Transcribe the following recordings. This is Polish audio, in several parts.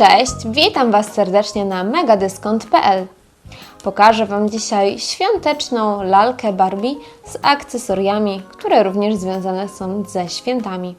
Cześć, witam Was serdecznie na megadyskont.pl. Pokażę Wam dzisiaj świąteczną lalkę Barbie z akcesoriami, które również związane są ze świętami.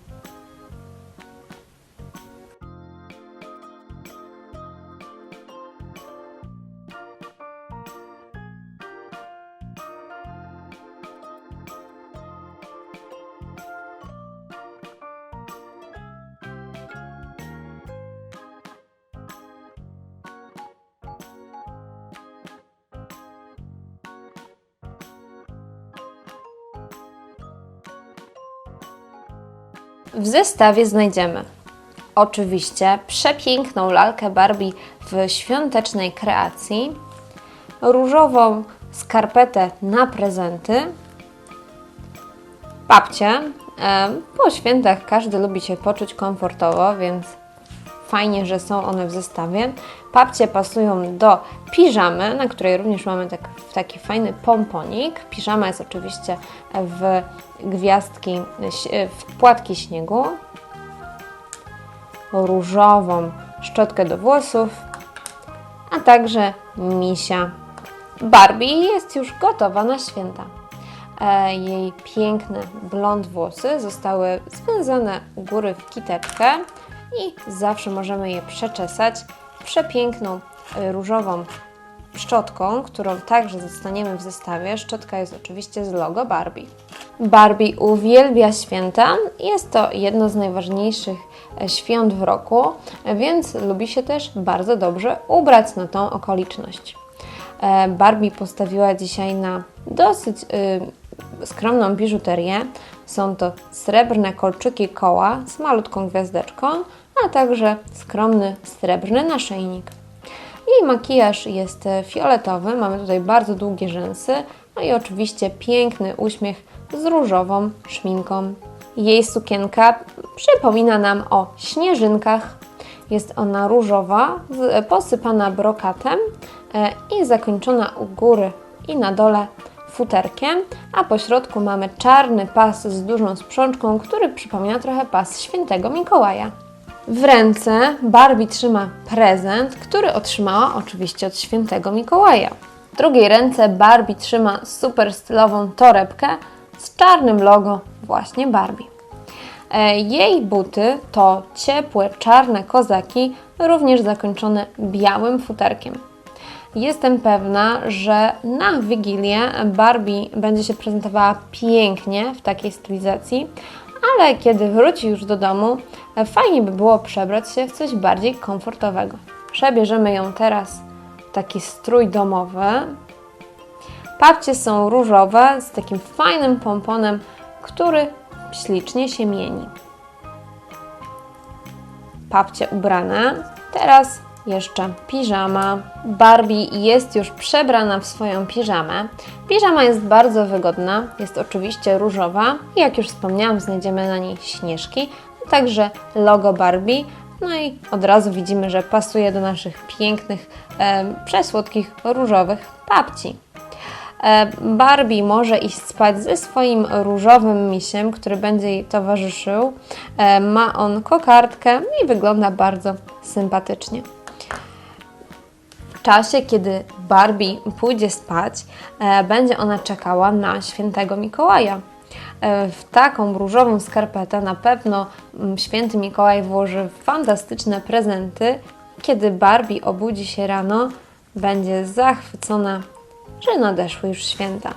W zestawie znajdziemy oczywiście przepiękną lalkę Barbie w świątecznej kreacji, różową skarpetę na prezenty, papcie. E, Po świętach każdy lubi się poczuć komfortowo, więc fajnie, że są one w zestawie. Papcie pasują do piżamy, na której również mamy tak, taki fajny pomponik. Piżama jest oczywiście w gwiazdki, w płatki śniegu. Różową szczotkę do włosów, a także misia. Barbie jest już gotowa na święta. E, Jej piękne blond włosy zostały związane u góry w kiteczkę i zawsze możemy je przeczesać przepiękną e, różową szczotką, którą także zostaniemy w zestawie. Szczotka jest oczywiście z logo Barbie. Barbie uwielbia święta. Jest to jedno z najważniejszych e, świąt w roku, więc lubi się też bardzo dobrze ubrać na tą okoliczność. E, Barbie postawiła dzisiaj na dosyć y, skromną biżuterię. Są to srebrne kolczyki koła z malutką gwiazdeczką, a także skromny srebrny naszyjnik. Jej makijaż jest fioletowy, mamy tutaj bardzo długie rzęsy, no i oczywiście piękny uśmiech z różową szminką. Jej sukienka przypomina nam o śnieżynkach. Jest ona różowa, posypana brokatem e, i zakończona u góry i na dole futerkiem, a po środku mamy czarny pas z dużą sprzączką, który przypomina trochę pas świętego Mikołaja. W ręce Barbie trzyma prezent, który otrzymała oczywiście od świętego Mikołaja. W drugiej ręce Barbie trzyma super stylową torebkę z czarnym logo właśnie Barbie. E, Jej buty to ciepłe czarne kozaki, również zakończone białym futerkiem. Jestem pewna, że na Wigilię Barbie będzie się prezentowała pięknie w takiej stylizacji, ale kiedy wróci już do domu, fajnie by było przebrać się w coś bardziej komfortowego. Przebierzemy ją teraz w taki strój domowy. Papcie są różowe z takim fajnym pomponem, który ślicznie się mieni. Papcie ubrane. Teraz jeszcze piżama. Barbie jest już przebrana w swoją piżamę. Piżama jest bardzo wygodna, jest oczywiście różowa i jak już wspomniałam, znajdziemy na niej śnieżki, a także logo Barbie. No i od razu widzimy, że pasuje do naszych pięknych, e, przesłodkich, różowych papci. E, Barbie może iść spać ze swoim różowym misiem, który będzie jej towarzyszył. E, Ma on kokardkę i wygląda bardzo sympatycznie. W czasie, kiedy Barbie pójdzie spać, e, będzie ona czekała na świętego Mikołaja. E, W taką różową skarpetę na pewno mm, święty Mikołaj włoży fantastyczne prezenty. Kiedy Barbie obudzi się rano, będzie zachwycona, że nadeszły już święta.